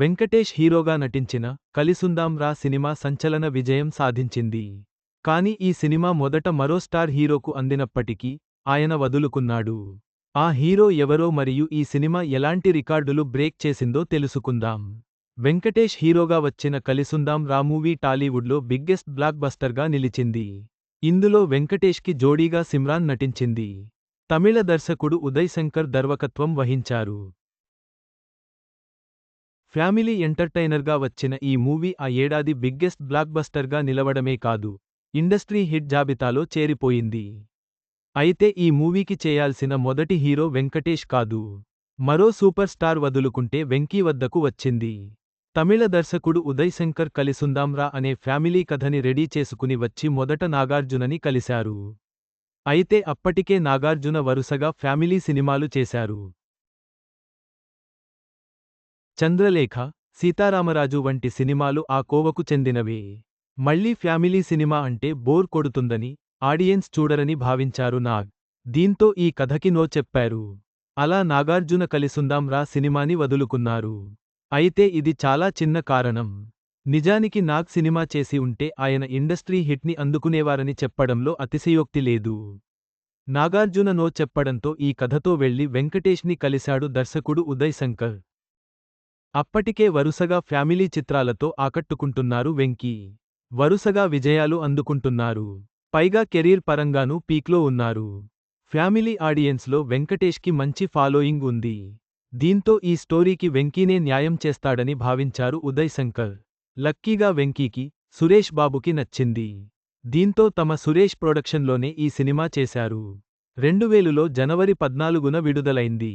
వెంకటేష్ హీరోగా నటించిన కలిసుందాం రా సినిమా సంచలన విజయం సాధించింది. కాని ఈ సినిమా మొదట మరో స్టార్ హీరోకు అందినప్పటికీ ఆయన వదులుకున్నాడు. ఆ హీరో ఎవరో మరియు ఈ సినిమా ఎలాంటి రికార్డులు బ్రేక్ చేసిందో తెలుసుకుందాం. వెంకటేష్ హీరోగా వచ్చిన కలిసుందాం రా మూవీ టాలీవుడ్లో బిగ్గెస్ట్ బ్లాక్ బస్టర్గా నిలిచింది. ఇందులో వెంకటేష్కి జోడీగా సిమ్రాన్ నటించింది. తమిళ దర్శకుడు ఉదయ్ శంకర్ దర్వకత్వం వహించారు. ఫ్యామిలీ ఎంటర్టైనర్గా వచ్చిన ఈ మూవీ ఆ ఏడాది బిగ్గెస్ట్ బ్లాక్బస్టర్గా నిలవడమే కాదు ఇండస్ట్రీ హిట్ జాబితాలో చేరిపోయింది. అయితే ఈ మూవీకి చేయాల్సిన మొదటి హీరో వెంకటేష్ కాదు. మరో సూపర్ స్టార్ వదులుకుంటే వెంకీ వద్దకు వచ్చింది. తమిళ దర్శకుడు ఉదయ్ శంకర్ కలిసుందాంరా అనే ఫ్యామిలీ కథని రెడీ చేసుకుని వచ్చి మొదట నాగార్జునని కలిశారు. అయితే అప్పటికే నాగార్జున వరుసగా ఫ్యామిలీ సినిమాలు చేశారు. చంద్రలేఖ సీతారామరాజు వంటి సినిమాలు ఆ కోవకు చెందినవే. మళ్ళీ ఫ్యామిలీ సినిమా అంటే బోర్ కొడుతుందని ఆడియన్స్ చూడరని భావించారు నాగ్. దీంతో ఈ కథకి నో చెప్పారు. అలా నాగార్జున కలిసుందాం రా సినిమాని వదులుకున్నారు. అయితే ఇది చాలా చిన్న కారణం. నిజానికి నాగ్ సినిమా చేసి ఉంటే ఆయన ఇండస్ట్రీ హిట్ని అందుకునేవారని చెప్పడంలో అతిశయోక్తి లేదు. నాగార్జున నో చెప్పడంతో ఈ కథతో వెళ్ళి వెంకటేష్ని కలిశాడు దర్శకుడు ఉదయ్ శంకర్. అప్పటికే వరుసగా ఫ్యామిలీ చిత్రాలతో ఆకట్టుకుంటున్నారు వెంకీ. వరుసగా విజయాలు అందుకుంటున్నారు. పైగా కెరీర్ పరంగానూ పీక్లో ఉన్నారు. ఫ్యామిలీ ఆడియన్స్లో వెంకటేష్కి మంచి ఫాలోయింగ్ ఉంది. దీంతో ఈ స్టోరీకి వెంకీనే న్యాయం చేస్తాడని భావించారు ఉదయ్ శంకర్. లక్కీగా వెంకీకి సురేష్ బాబుకి నచ్చింది. దీంతో తమ సురేష్ ప్రొడక్షన్లోనే ఈ సినిమా చేశారు. రెండువేలులో జనవరి పద్నాలుగున విడుదలైంది.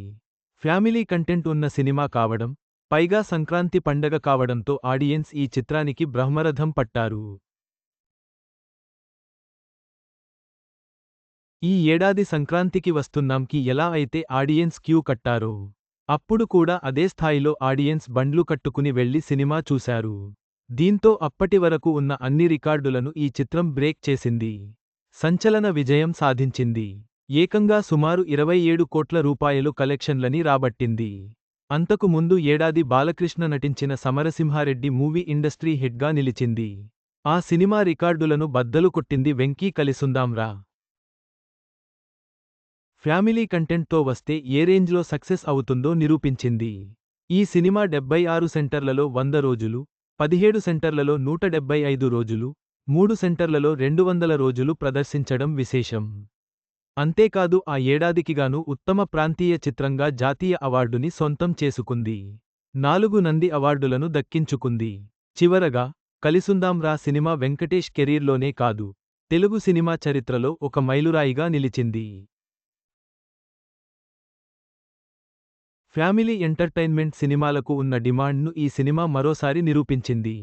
ఫ్యామిలీ కంటెంట్ ఉన్న సినిమా కావడం పైగా సంక్రాంతి పండగ కావడంతో ఆడియన్స్ ఈ చిత్రానికి బ్రహ్మరథం పట్టారు. ఈ ఏడాది సంక్రాంతికి వస్తున్నాంకి ఎలా అయితే ఆడియన్స్ క్యూ కట్టారో అప్పుడు కూడా అదే స్థాయిలో ఆడియన్స్ బండ్లు కట్టుకుని వెళ్ళి సినిమా చూశారు. దీంతో అప్పటి వరకు ఉన్న అన్ని రికార్డులను ఈ చిత్రం బ్రేక్ చేసింది. సంచలన విజయం సాధించింది. ఏకంగా సుమారు ఇరవై ఏడు కోట్ల రూపాయలు కలెక్షన్లని రాబట్టింది. అంతకు ముందు ఏడాది బాలకృష్ణ నటించిన సమరసింహారెడ్డి మూవీ ఇండస్ట్రీ హిట్గా నిలిచింది. ఆ సినిమా రికార్డులను బద్దలు కొట్టింది వెంకీ కలిసుందాంరా ఫ్యామిలీ కంటెంట్తో వస్తే ఏ రేంజ్లో సక్సెస్ అవుతుందో నిరూపించింది. ఈ సినిమా డెబ్బై ఆరు సెంటర్లలో వంద రోజులు పదిహేడు సెంటర్లలో నూట డెబ్బై ఐదు రోజులు మూడు సెంటర్లలో రెండు వందల రోజులు ప్రదర్శించడం విశేషం. అంతేకాదు ఆ ఏడాదికిగాను ఉత్తమ ప్రాంతీయ చిత్రంగా జాతీయ అవార్డుని సొంతం చేసుకుంది. నాలుగు నంది అవార్డులను దక్కించుకుంది. చివరగా కలిసుందాం రా సినిమా వెంకటేష్ కెరీర్లోనే కాదు తెలుగు సినిమా చరిత్రలో ఒక మైలురాయిగా నిలిచింది. ఫ్యామిలీ ఎంటర్టైన్మెంట్ సినిమాలకు ఉన్న డిమాండ్ను ఈ సినిమా మరోసారి నిరూపించింది.